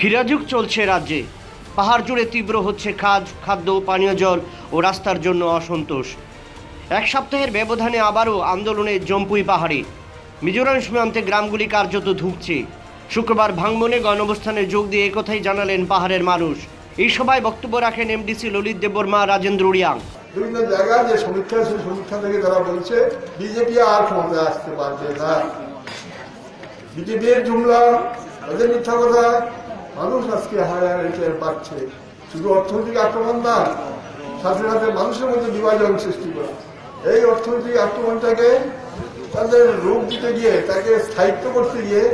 হীরাযুগ চলছে রাজ্যে। পাহাড় জুড়ে তীব্র হচ্ছে খাজ খাদ্য, পানীয় জল ও রাস্তার জন্য অসন্তোষ। এক সপ্তাহের ব্যবধানে আবারও আন্দোলনে জম্পুই পাহাড়ে। মিজোরাম সীমান্তে গ্রামগুলি কার্যত ধুঁকছে। শুক্রবার ভাঙবনে গণঅবস্থানে যোগ দিয়ে একথাই জানালেন পাহাড়ের মানুষ। এই সভায় বক্তব্য রাখেন এমডিসি ললিত দেববর্মা, রাজেন্দ্র উড়িয়াং বিভিন্ন জায়গায় যে সমীক্ষা, সেই সমীক্ষা থেকে তারা বলছে, বিজেপি আর ক্ষমতায় আসতে পারবে না। বিজেপির জুমলা, তাদের মিথ্যা কথা মানুষ আজকে হায়ার টের পাচ্ছে। শুধু অর্থনৈতিক আক্রমণ না, সাথে সাথে মানুষের মধ্যে বিভাজন সৃষ্টি করা। এই অর্থনৈতিক আক্রমণটাকে তাদের রূপ দিতে গিয়ে, তাকে স্থায়িত্ব করতে গিয়ে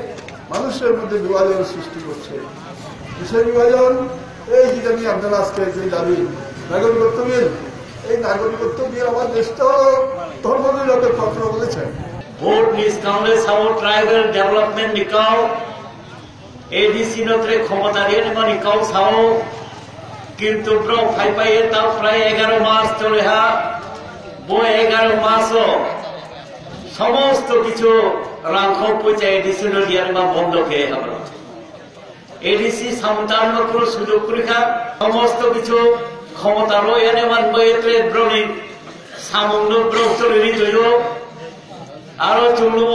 মানুষের মধ্যে বিভাজন সৃষ্টি করছে। কিসের বিভাজন? এই যেটা নিয়ে আপনারা আজকে যে দাবি, নাগরিকত্ব বিল। এই নাগরিকত্ব বিল আমার দেশটা ধর্মনিরপেক্ষ, আপনারা বলেছেন। Board Miss Congress our tribal development ADC নত্রে ক্ষমতা দিয়ে নেব নিকাও সাও কিন্তু ফাই পাই তাও প্রায় এগারো মাস চলে হা বো এগারো মাসও। সমস্ত কিছু রাঙ্ক পয়সা এডিসি নদিয়ার মা বন্ধ খেয়ে হবে। এডিসি সামতান্ন করে সুযোগ পরীক্ষা সমস্ত কিছু ক্ষমতারও এনে মানবো এতে ব্রণী। সামন্য ব্র চলে নিতইও আরও চলব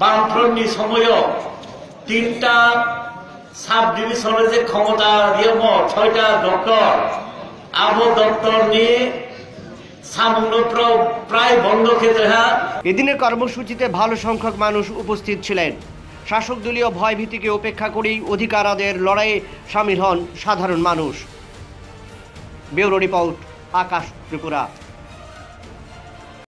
বামফ্রন্টনি সময়। তিনটা সাব ডিভিশনে যে ক্ষমতা দিয়ম ছয়টা ডক্টর। আবো ডক্টর নিয়ে প্রায় বন্ধ হ্যাঁ। এদিনের কর্মসূচিতে ভালো সংখ্যক মানুষ উপস্থিত ছিলেন। শাসক দলীয় ভয়ভীতিকে উপেক্ষা করেই অধিকার আদায়ের লড়াইয়ে সামিল হন সাধারণ মানুষ। Bureau report, Akash Tripura.